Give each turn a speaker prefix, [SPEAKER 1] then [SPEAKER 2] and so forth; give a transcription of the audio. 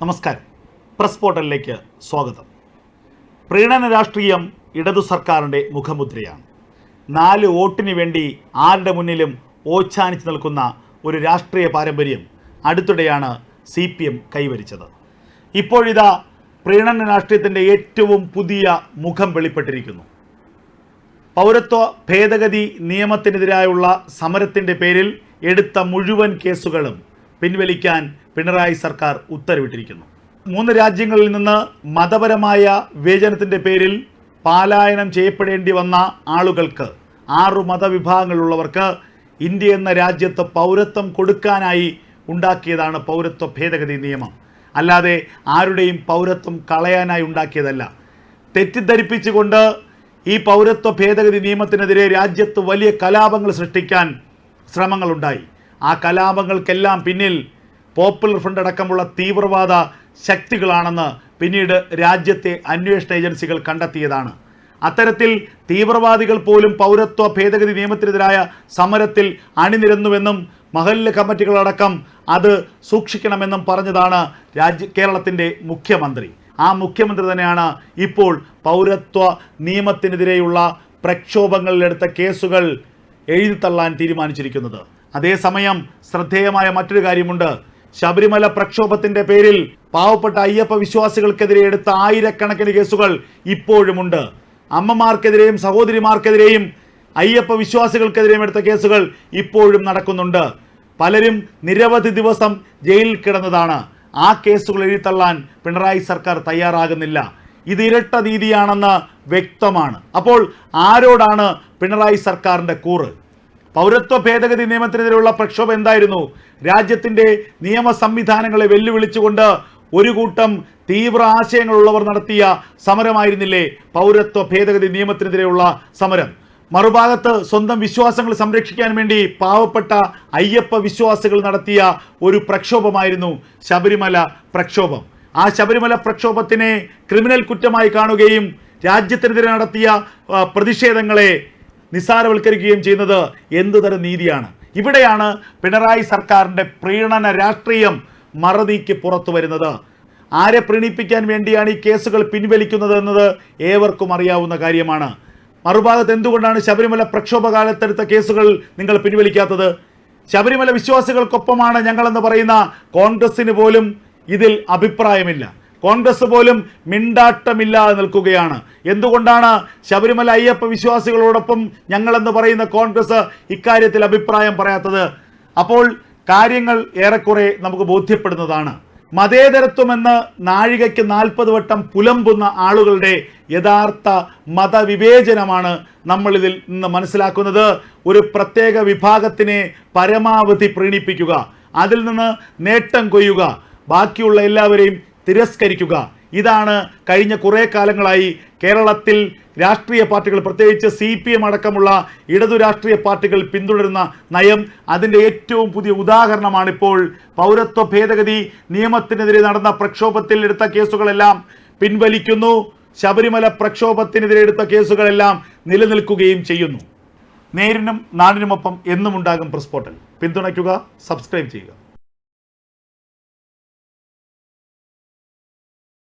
[SPEAKER 1] നമസ്കാരം. പ്രസ് പോർട്ടലിലേക്ക് സ്വാഗതം. പ്രീണന രാഷ്ട്രീയം ഇടതു സർക്കാരിന്റെ മുഖമുദ്രയാണ്. നാല് വോട്ടിന് വേണ്ടി ആരുടെ മുന്നിലും ഓച്ഛാനിച്ച് നിൽക്കുന്ന ഒരു രാഷ്ട്രീയ പാരമ്പര്യം അടുത്തിടെയാണ് സി പി എം കൈവരിച്ചത്. ഇപ്പോഴിതാ പ്രീണന രാഷ്ട്രീയത്തിന്റെ ഏറ്റവും പുതിയ മുഖം വെളിപ്പെട്ടിരിക്കുന്നു. പൗരത്വ ഭേദഗതി നിയമത്തിനെതിരായുള്ള സമരത്തിന്റെ പേരിൽ എടുത്ത മുഴുവൻ കേസുകളും പിൻവലിക്കാൻ പിണറായി സർക്കാർ ഉത്തരവിട്ടിരിക്കുന്നു. മൂന്ന് രാജ്യങ്ങളിൽ നിന്ന് മതപരമായ വിവേചനത്തിന്റെ പേരിൽ പാലായനം ചെയ്യപ്പെടേണ്ടി വന്ന ആളുകൾക്ക് ആറു മതവിഭാഗങ്ങളുള്ളവർക്ക് ഇന്ത്യ എന്ന രാജ്യത്ത് പൗരത്വം കൊടുക്കാനായി ഉണ്ടാക്കിയതാണ് പൗരത്വ ഭേദഗതി നിയമം. അല്ലാതെ ആരുടെയും പൗരത്വം കളയാനായി ഉണ്ടാക്കിയതല്ല. തെറ്റിദ്ധരിപ്പിച്ചുകൊണ്ട് ഈ പൗരത്വ ഭേദഗതി നിയമത്തിനെതിരെ രാജ്യത്ത് വലിയ കലാപങ്ങൾ സൃഷ്ടിക്കാൻ ശ്രമങ്ങളുണ്ടായി. ആ കലാപങ്ങൾക്കെല്ലാം പിന്നിൽ പോപ്പുലർ ഫ്രണ്ട് അടക്കമുള്ള തീവ്രവാദ ശക്തികളാണെന്ന് പിന്നീട് രാജ്യത്തെ അന്വേഷണ ഏജൻസികൾ കണ്ടെത്തിയതാണ്. അത്തരത്തിൽ തീവ്രവാദികൾ പോലും പൗരത്വ ഭേദഗതി നിയമത്തിനെതിരായ സമരത്തിൽ അണിനിരന്നുവെന്നും മഹല്ല കമ്മിറ്റികളടക്കം അത് സൂക്ഷിക്കണമെന്നും പറഞ്ഞതാണ് രാജ്യ കേരളത്തിന്റെ മുഖ്യമന്ത്രി. ആ മുഖ്യമന്ത്രി തന്നെയാണ് ഇപ്പോൾ പൗരത്വ നിയമത്തിനെതിരെയുള്ള പ്രക്ഷോഭങ്ങളിലെടുത്ത കേസുകൾ എഴുതിത്തള്ളാൻ തീരുമാനിച്ചിരിക്കുന്നത്. അതേസമയം ശ്രദ്ധേയമായ മറ്റൊരു കാര്യമുണ്ട്. ശബരിമല പ്രക്ഷോഭത്തിന്റെ പേരിൽ പാവപ്പെട്ട അയ്യപ്പ വിശ്വാസികൾക്കെതിരെ എടുത്ത ആയിരക്കണക്കിന് കേസുകൾ ഇപ്പോഴുമുണ്ട്. അമ്മമാർക്കെതിരെയും സഹോദരിമാർക്കെതിരെയും അയ്യപ്പ വിശ്വാസികൾക്കെതിരെയും എടുത്ത കേസുകൾ ഇപ്പോഴും നടക്കുന്നുണ്ട്. പലരും നിരവധി ദിവസം ജയിലിൽ കിടന്നതാണ്. ആ കേസുകൾ എഴുതിത്തള്ളാൻ പിണറായി സർക്കാർ തയ്യാറാകുന്നില്ല. ഇത് ഇരട്ട നീതിയാണെന്ന് വ്യക്തമാണ്. അപ്പോൾ ആരോടാണ് പിണറായി സർക്കാരിന്റെ കൂറ്? പൗരത്വ ഭേദഗതി നിയമത്തിനെതിരെയുള്ള പ്രക്ഷോഭം എന്തായിരുന്നു? രാജ്യത്തിന്റെ നിയമ സംവിധാനങ്ങളെ വെല്ലുവിളിച്ചുകൊണ്ട് ഒരു കൂട്ടം തീവ്ര ആശയങ്ങളുള്ളവർ നടത്തിയ സമരമായിരുന്നില്ലേ പൗരത്വ ഭേദഗതി നിയമത്തിനെതിരെയുള്ള സമരം? മറുഭാഗത്ത് സ്വന്തം വിശ്വാസങ്ങൾ സംരക്ഷിക്കാൻ വേണ്ടി പാവപ്പെട്ട അയ്യപ്പ വിശ്വാസികൾ നടത്തിയ ഒരു പ്രക്ഷോഭമായിരുന്നു ശബരിമല പ്രക്ഷോഭം. ആ ശബരിമല പ്രക്ഷോഭത്തിനെ ക്രിമിനൽ കുറ്റമായി കാണുകയും രാജ്യത്തിനെതിരെ നടത്തിയ പ്രതിഷേധങ്ങളെ നിസ്സാരവൽക്കരിക്കുകയും ചെയ്യുന്നത് എന്തുതരം നീതിയാണ്? ഇവിടെയാണ് പിണറായി സർക്കാരിന്റെ പ്രീണന രാഷ്ട്രീയം മറനീക്കി പുറത്തു വരുന്നത്. ആരെ പ്രീണിപ്പിക്കാൻ വേണ്ടിയാണ് ഈ കേസുകൾ പിൻവലിക്കുന്നത് എന്നത് ഏവർക്കും അറിയാവുന്ന കാര്യമാണ്. മറുഭാഗത്ത് എന്തുകൊണ്ടാണ് ശബരിമല പ്രക്ഷോഭകാലത്തെടുത്ത കേസുകൾ നിങ്ങൾ പിൻവലിക്കാത്തത്? ശബരിമല വിശ്വാസികൾക്കൊപ്പമാണ് ഞങ്ങളെന്ന് പറയുന്ന കോൺഗ്രസിന് പോലും ഇതിൽ അഭിപ്രായമില്ല. കോൺഗ്രസ് പോലും മിണ്ടാട്ടമില്ലാതെ നിൽക്കുകയാണ്. എന്തുകൊണ്ടാണ് ശബരിമല അയ്യപ്പ വിശ്വാസികളോടൊപ്പം ഞങ്ങളെന്ന് പറയുന്ന കോൺഗ്രസ് ഇക്കാര്യത്തിൽ അഭിപ്രായം പറയാത്തത്? അപ്പോൾ കാര്യങ്ങൾ ഏറെക്കുറെ നമുക്ക് ബോധ്യപ്പെടുന്നതാണ്. മതേതരത്വമെന്ന് നാഴികയ്ക്ക് നാൽപ്പത് വട്ടം പുലമ്പുന്ന ആളുകളുടെ യഥാർത്ഥ മതവിവേചനമാണ് നമ്മളിതിൽ നിന്ന് മനസ്സിലാക്കുന്നത്. ഒരു പ്രത്യേക വിഭാഗത്തിനെ പരമാവധി പ്രീണിപ്പിക്കുക അതിൽ നിന്ന് നേട്ടം കൊയ്യുക ബാക്കിയുള്ള എല്ലാവരെയും തിരസ്കരിക്കുക. ഇതാണ് കഴിഞ്ഞ കുറേ കാലങ്ങളായി കേരളത്തിൽ രാഷ്ട്രീയ പാർട്ടികൾ പ്രത്യേകിച്ച് സി പി എം അടക്കമുള്ള ഇടതു രാഷ്ട്രീയ പാർട്ടികൾ പിന്തുടരുന്ന നയം അതിന്റെ ഏറ്റവും പുതിയ ഉദാഹരണമാണിപ്പോൾ. പൗരത്വ ഭേദഗതി നിയമത്തിനെതിരെ നടന്ന പ്രക്ഷോഭത്തിൽ എടുത്ത കേസുകളെല്ലാം പിൻവലിക്കുന്നു. ശബരിമല പ്രക്ഷോഭത്തിനെതിരെ എടുത്ത കേസുകളെല്ലാം നിലനിൽക്കുകയും ചെയ്യുന്നു. നേരിനും നാടിനുമൊപ്പം എന്നും ഉണ്ടാകും പ്രസ്പോർട്ടൽ പിന്തുണയ്ക്കുക സബ്സ്ക്രൈബ് ചെയ്യുക.